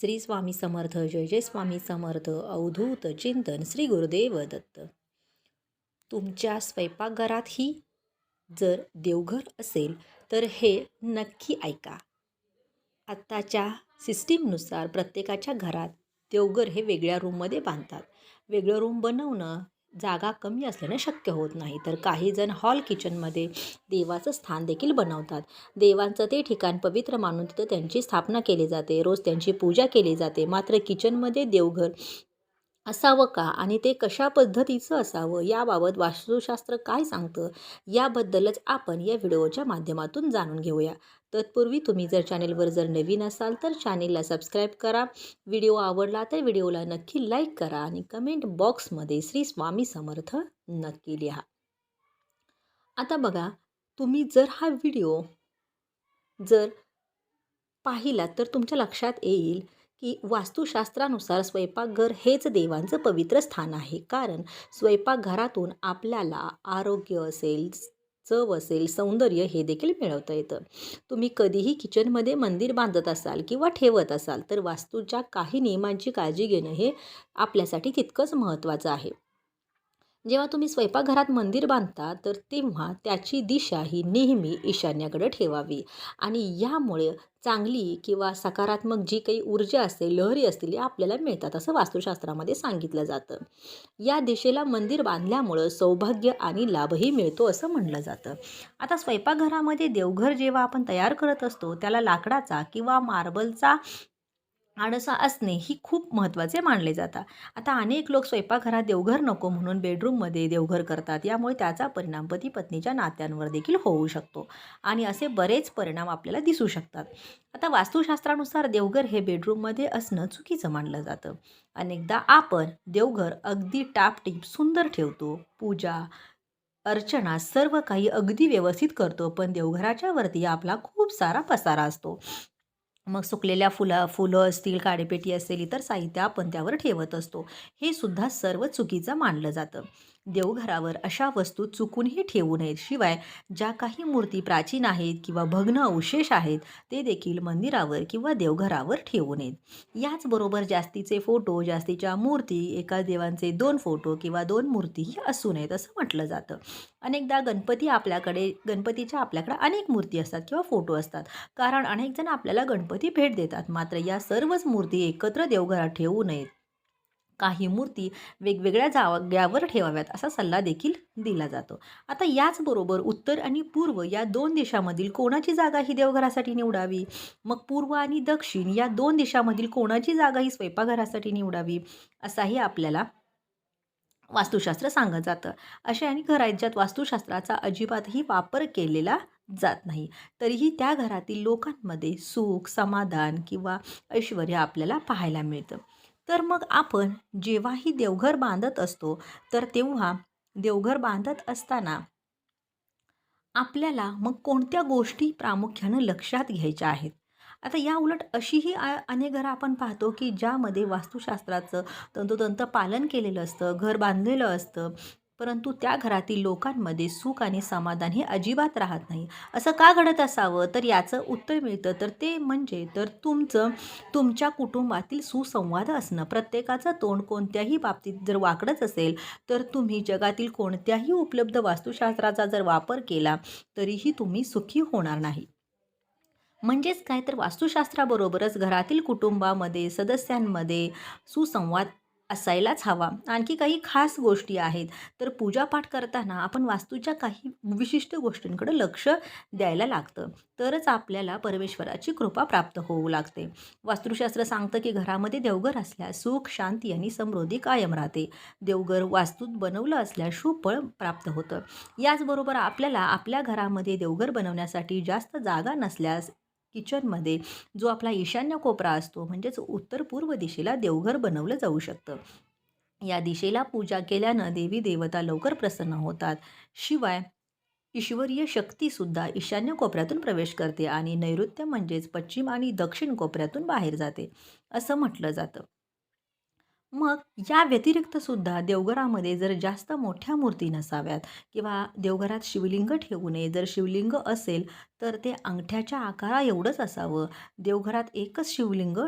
श्री स्वामी समर्थ जय जय स्वामी समर्थ अवधूत चिंतन श्री गुरुदेव दत्त. तुमच्या स्वयंपाकघरातही जर देवघर असेल तर हे नक्की ऐका. आत्ताच्या सिस्टीमनुसार प्रत्येकाच्या घरात देवघर हे वेगळ्या रूममध्ये बांधतात. वेगळं रूम बनवणं जागा कमी असल्याने शक्य होत नाही. तर काही जण हॉल किचनमध्ये देवाचं स्थान देखील बनवतात. देवांचं ते ठिकाण पवित्र मानून तिथं त्यांची स्थापना केली जाते. रोज त्यांची पूजा केली जाते. मात्र किचनमध्ये देवघर असावं का आणि ते कशा पद्धतीचं असावं? याबाबत वास्तुशास्त्र काय सांगतं? याबद्दलच आपण या व्हिडिओच्या माध्यमातून जाणून घेऊया. तत्पूर्वी तुम्ही जर चॅनेलवर जर नवीन असाल तर चॅनेलला सबस्क्राईब करा. व्हिडिओ आवडला तर व्हिडिओला नक्की लाईक करा आणि कमेंट बॉक्समध्ये श्री स्वामी समर्थ नक्की लिहा. आता बघा तुम्ही जर हा व्हिडिओ जर पाहिलात तर तुमच्या लक्षात येईल की वास्तुशास्त्रानुसार स्वयंपाकघर हेच देवांचं पवित्र स्थान आहे. कारण स्वयंपाकघरातून आपल्याला आरोग्य असेल चव असेल सौंदर्य हे देखील मिळवता येतं. तुम्ही कधीही किचनमध्ये मंदिर बांधत असाल किंवा ठेवत असाल तर वास्तूच्या काही नियमांची काळजी घेणं हे आपल्यासाठी तितकंच महत्त्वाचं आहे. जेव्हा तुम्ही स्वयंपाकघरात मंदिर बांधता तर तेव्हा त्याची दिशा ही नेहमी ईशान्याकडे ठेवावी. आणि यामुळे चांगली किंवा सकारात्मक जी काही ऊर्जा असते लहरी असतील या आपल्याला मिळतात असं वास्तुशास्त्रामध्ये सांगितलं जातं. या दिशेला मंदिर बांधल्यामुळं सौभाग्य आणि लाभही मिळतो असं म्हणलं जातं. आता स्वयंपाकघरामध्ये देवघर जेव्हा आपण तयार करत असतो त्याला लाकडाचा किंवा मार्बलचा आणसं असणे ही खूप महत्त्वाचे मानले जातात. आता अनेक लोक स्वयंपाकघरात देवघर नको म्हणून बेडरूममध्ये देवघर करतात. यामुळे त्याचा परिणाम पती पत्नीच्या नात्यांवर देखील होऊ शकतो आणि असे बरेच परिणाम आपल्याला दिसू शकतात. आता वास्तुशास्त्रानुसार देवघर हे बेडरूममध्ये असणं चुकीचं मानलं जातं. अनेकदा आपण देवघर अगदी टापटीप सुंदर ठेवतो पूजा अर्चना सर्व काही अगदी व्यवस्थित करतो पण देवघराच्या वरती आपला खूप सारा पसारा असतो. मग सुकलेल्या फुला फुलं असतील काडेपेटी असेल इतर साहित्य आपण त्यावर ठेवत असतो. हे सुद्धा सर्व चुकीचं मानलं जातं. देवघरावर अशा वस्तू चुकूनही ठेवू नयेत. शिवाय ज्या काही मूर्ती प्राचीन आहेत किंवा भग्न अवशेष आहेत ते देखील मंदिरावर किंवा देवघरावर ठेवू नयेत. याचबरोबर जास्तीचे फोटो जास्तीच्या मूर्ती एका देवांचे दोन फोटो किंवा दोन मूर्तीही असू नयेत असं म्हटलं जातं. अनेकदा गणपती आपल्याकडे गणपतीच्या आपल्याकडे अनेक मूर्ती असतात किंवा फोटो असतात. कारण अनेक जण आपल्याला गणपती भेट देतात. मात्र या सर्वच मूर्ती एकत्र देवघरात ठेवू नयेत. काही मूर्ती वेगवेगळ्या जाग्यावर ठेवाव्यात असा सल्ला देखील दिला जातो. आता याचबरोबर उत्तर आणि पूर्व या दोन देशामधील कोणाची जागा ही देवघरासाठी निवडावी? मग पूर्व आणि दक्षिण या दोन देशामधील कोणाची जागा ही स्वयंपाकघरासाठी निवडावी? असाही आपल्याला वास्तुशास्त्र सांगत जातं. अशा आणि घराज्यात आहेत ज्यात वास्तुशास्त्राचा अजिबातही वापर केलेला जात नाही. तरीही त्या घरातील लोकांमध्ये सुख समाधान किंवा ऐश्वर आपल्याला पाहायला मिळतं. तर मग आपण जेव्हाही देवघर बांधत असतो तर तेव्हा देवघर बांधत असताना आपल्याला मग कोणत्या गोष्टी प्रामुख्यानं लक्षात घ्यायच्या आहेत? आता या उलट अशीही अनेक घरं आपण पाहतो की ज्यामध्ये वास्तुशास्त्राचं तंतोतंत पालन केलेलं असतं घर बांधलेलं असतं परंतु त्या घरातील लोकांमध्ये सुख आणि समाधान हे अजिबात राहत नाही. असं का घडत असावं? तर याचं उत्तर मिळतं. तर ते म्हणजे तर तुमचं तुमच्या कुटुंबातील सुसंवाद असणं. प्रत्येकाचं तोंड कोणत्याही बाबतीत जर वाकडंच असेल तर तुम्ही जगातील कोणत्याही उपलब्ध वास्तुशास्त्राचा जर वापर केला तरीही तुम्ही सुखी होणार नाही. म्हणजेच काय? तर वास्तुशास्त्राबरोबरच घरातील कुटुंबामध्ये सदस्यांमध्ये सुसंवाद असायलाच हवा. आणखी काही खास गोष्टी आहेत. तर पूजापाठ करताना आपण वास्तूच्या काही विशिष्ट गोष्टींकडे लक्ष द्यायला लागतं. तरच आपल्याला परमेश्वराची कृपा प्राप्त होऊ लागते. वास्तुशास्त्र सांगतं की घरामध्ये देवघर असल्यास सुख शांती आणि समृद्धी कायम राहते. देवघर वास्तूत बनवलं असल्यास शुभ प्राप्त होतं. याचबरोबर आपल्याला आपल्या घरामध्ये देवघर बनवण्यासाठी जास्त जागा नसल्यास किचनमध्ये जो आपला ईशान्य कोपरा असतो म्हणजेच उत्तर पूर्व दिशेला देवघर बनवलं जाऊ शकतं. या दिशेला पूजा केल्यानं देवी देवता लवकर प्रसन्न होतात. शिवाय ईश्वरीय शक्तीसुद्धा ईशान्य कोपऱ्यातून प्रवेश करते आणि नैऋत्य म्हणजेच पश्चिम आणि दक्षिण कोपऱ्यातून बाहेर जाते असं म्हटलं जातं. मग या व्यतिरिक्त सुद्धा देवघरामध्ये जर जास्त मोठ्या मूर्ती नसाव्यात किंवा देवघरात शिवलिंग ठेवू नये जर शिवलिंग असेल तर ते अंगठ्याच्या आकारा एवढंच असावं. देवघरात एकच शिवलिंग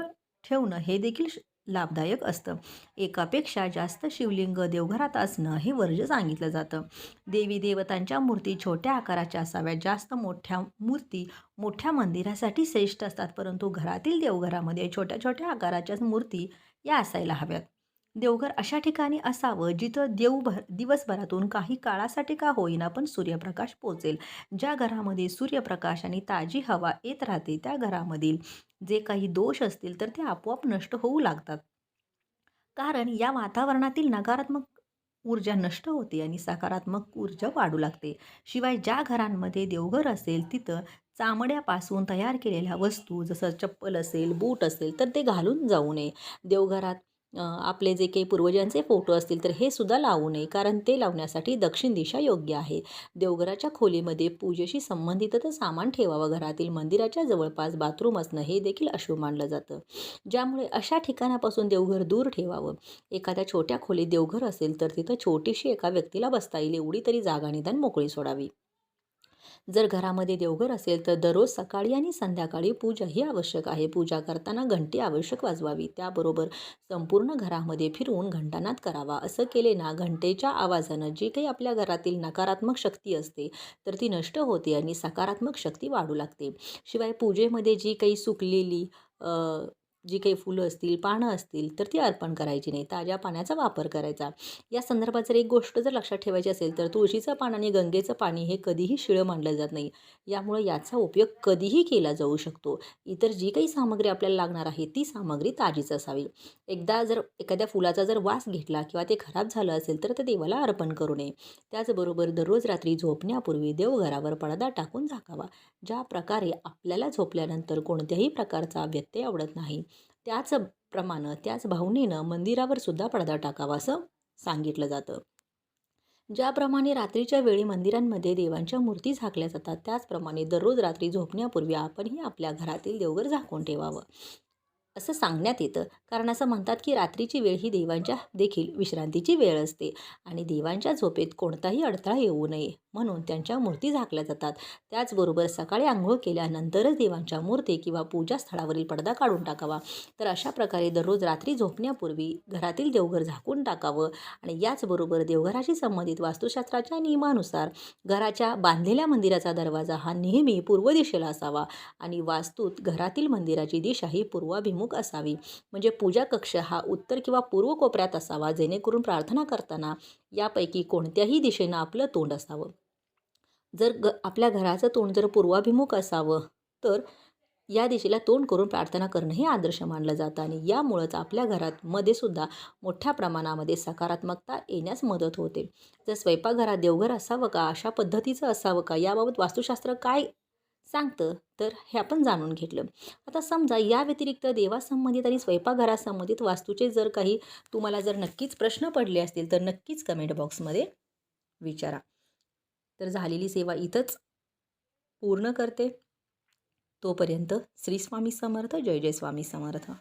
ठेवणं हे देखील लाभदायक असतं. एकापेक्षा जास्त शिवलिंग देवघरात असणं हे वर्ज सांगितलं जातं. देवी देवतांच्या मूर्ती छोट्या आकाराच्या असाव्यात. जास्त मोठ्या मूर्ती मोठ्या मंदिरासाठी श्रेष्ठ असतात परंतु घरातील देवघरामध्ये छोट्या छोट्या आकाराच्या मूर्ती या असायला हव्यात. देवघर अशा ठिकाणी असावं जिथं देवभर दिवसभरातून काही काळासाठी का होईना पण सूर्यप्रकाश पोचेल. ज्या घरामध्ये सूर्यप्रकाश आणि ताजी हवा येत राहते त्या घरामधील जे काही दोष असतील तर ते आपोआप नष्ट होऊ लागतात. कारण या वातावरणातील नकारात्मक ऊर्जा नष्ट होते आणि सकारात्मक ऊर्जा वाढू लागते. शिवाय ज्या घरांमध्ये देवघर असेल तिथं चामड्यापासून तयार केलेल्या वस्तू जसं चप्पल असेल बूट असेल तर ते घालून जाऊ नये. देवघरात आपले जे काही पूर्वजांचे फोटो असतील तर हे सुद्धा लावू नये कारण ते लावण्यासाठी दक्षिण दिशा योग्य आहे. देवघराच्या खोलीमध्ये पूजेशी संबंधित सामान ठेवावं घरातील मंदिराच्या जवळपास बाथरूम असणं हे देखील अशुभ मानलं जातं. ज्यामुळे अशा ठिकाणापासून देवघर दूर ठेवावं. एखाद्या छोट्या खोलीत देवघर असेल तर तिथं छोटीशी एका व्यक्तीला बसता येईल एवढी तरी जागा निदान मोकळी सोडावी. जर घरामध्ये देवघर असेल तर दररोज सकाळी आणि संध्याकाळी पूजा ही आवश्यक आहे. पूजा करताना घंटी आवश्यक वाजवावी. त्याबरोबर संपूर्ण घरामध्ये फिरवून घंटानाद करावा. असं केले ना घंटेच्या आवाजानं जी काही आपल्या घरातील नकारात्मक शक्ती असते तर ती नष्ट होते आणि सकारात्मक शक्ती वाढू लागते. शिवाय पूजेमध्ये जी काही सुकलेली जी काही फुलं असतील पानं असतील तर ती अर्पण करायची नाही. ताज्या पाण्याचा वापर करायचा. या संदर्भात जर एक गोष्ट जर लक्षात ठेवायची असेल तर तुळशीचं पान आणि गंगेचं पाणी हे कधीही शिळं मानलं जात नाही. यामुळे याचा उपयोग कधीही केला जाऊ शकतो. इतर जी काही सामग्री आपल्याला लागणार आहे ती सामग्री ताजीच असावी. एकदा जर एखाद्या फुलाचा जर वास घेतला किंवा ते खराब झालं असेल तर ते देवाला अर्पण करू नये. त्याचबरोबर दररोज रात्री झोपण्यापूर्वी देवघरावर पडदा टाकून झाकावा. ज्या प्रकारे आपल्याला झोपल्यानंतर कोणत्याही प्रकारचा व्यत्यय आवडत नाही. त्याचप्रमाणे त्याच भावनेनं मंदिरावर सुद्धा पडदा टाकावा असं सांगितलं जातं. ज्याप्रमाणे रात्रीच्या वेळी मंदिरांमध्ये देवांच्या मूर्ती झाकल्या जातात त्याचप्रमाणे दररोज रात्री झोपण्यापूर्वी आपणही आपल्या घरातील देवघर झाकून ठेवावं. असं सांगण्यात येतं. कारण असं म्हणतात की रात्रीची वेळ ही देवांच्या देखील विश्रांतीची वेळ असते आणि देवांच्या झोपेत कोणताही अडथळा येऊ नये म्हणून त्यांच्या मूर्ती झाकल्या जातात. त्याचबरोबर सकाळी आंघोळ केल्यानंतरच देवांच्या मूर्ती किंवा पूजा स्थळावरील पडदा काढून टाकावा. तर अशा प्रकारे दररोज रात्री झोपण्यापूर्वी घरातील देवघर झाकून टाकावं आणि याचबरोबर देवघराशी संबंधित वास्तुशास्त्राच्या नियमानुसार घराच्या बांधलेल्या मंदिराचा दरवाजा हा नेहमी पूर्व दिशेला असावा आणि वास्तूत घरातील मंदिराची दिशा ही पूर्वाभिमुख असावी. म्हणजे पूजा कक्ष हा उत्तर किंवा पूर्व कोपऱ्यात असावा जेणेकरून प्रार्थना करताना यापैकी कोणत्याही दिशेनं आपलं तोंड असावं. जर ग आपल्या घराचं तोंड जर पूर्वाभिमुख असावं तर या दिशेला तोंड करून प्रार्थना करणं हे आदर्श मानलं जातं आणि यामुळंच आपल्या घरात मध्ये सुद्धा मोठ्या प्रमाणामध्ये सकारात्मकता येण्यास मदत होते. जर स्वयंपाकघरात देवघर असावं का अशा पद्धतीचं असावं का याबाबत वास्तुशास्त्र काय सांगतं तर हे आपण जाणून घेतलं. आता समजा या व्यतिरिक्त देवासंबंधित आणि स्वयंपाकघरासंबंधित वास्तूचे जर काही तुम्हाला जर नक्कीच प्रश्न पडले असतील तर नक्कीच कमेंट बॉक्समध्ये विचारा. तर झालेली सेवा इथंच पूर्ण करते. तोपर्यंत श्री स्वामी समर्थ जय जय स्वामी समर्थ.